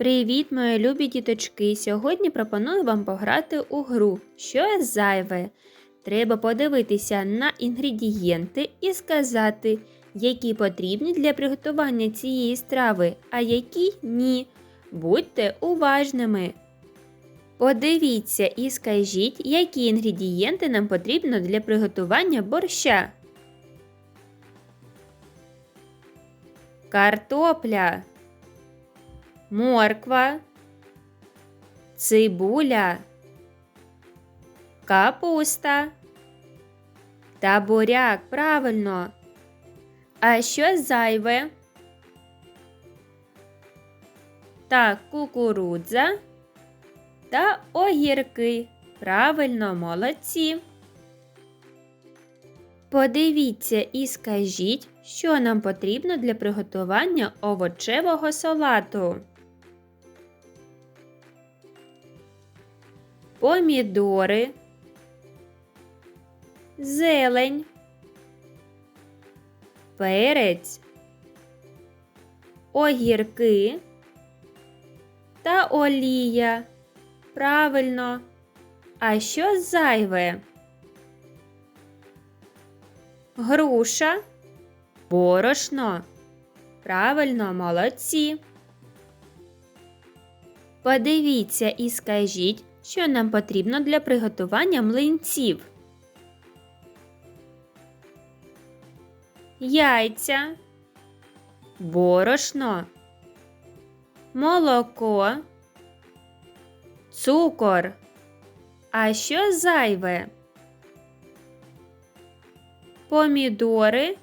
Привіт, мої любі діточки! Сьогодні пропоную вам пограти у гру Що зайве. Треба подивитися на інгредієнти і сказати, які потрібні для приготування цієї страви, а які ні. Будьте уважними. Подивіться і скажіть, які інгредієнти нам потрібно для приготування борща. Картопля морква, цибуля, капуста та буряк. Правильно. А що зайве? Так, кукурудза та огірки. Правильно, молодці. Подивіться і скажіть, що нам потрібно для приготування овочевого салату. Помідори, зелень, перець, огірки та олія. Правильно. А що зайве? Груша, борошно. Правильно, молодці. Подивіться і скажіть, що нам потрібно для приготування млинців? Яйця, борошно, молоко, цукор. А що зайве? Помідори,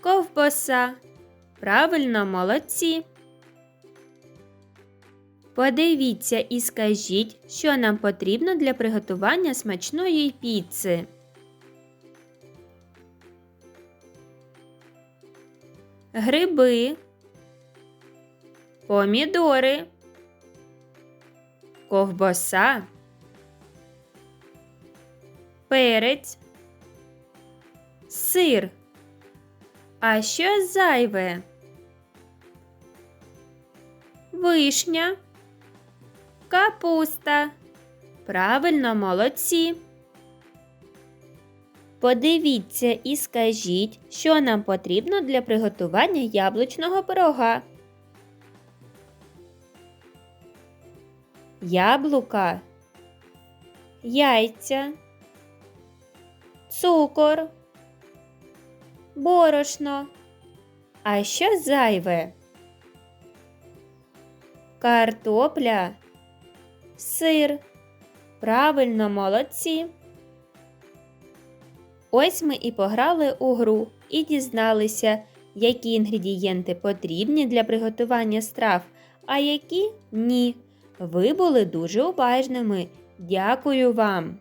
ковбаса. Правильно молодці. Подивіться і скажіть, що нам потрібно для приготування смачної піци. Гриби, помідори, ковбаса, перець, сир. А що зайве? Вишня. Капуста. Правильно, молодці. Подивіться і скажіть, що нам потрібно для приготування яблучного пирога. Яблука, яйця, цукор, борошно. А що зайве? Картопля сир. Правильно, молодці. Ось ми і пограли у гру і дізналися, які інгредієнти потрібні для приготування страв, а які ні. Ви були дуже уважними. Дякую вам!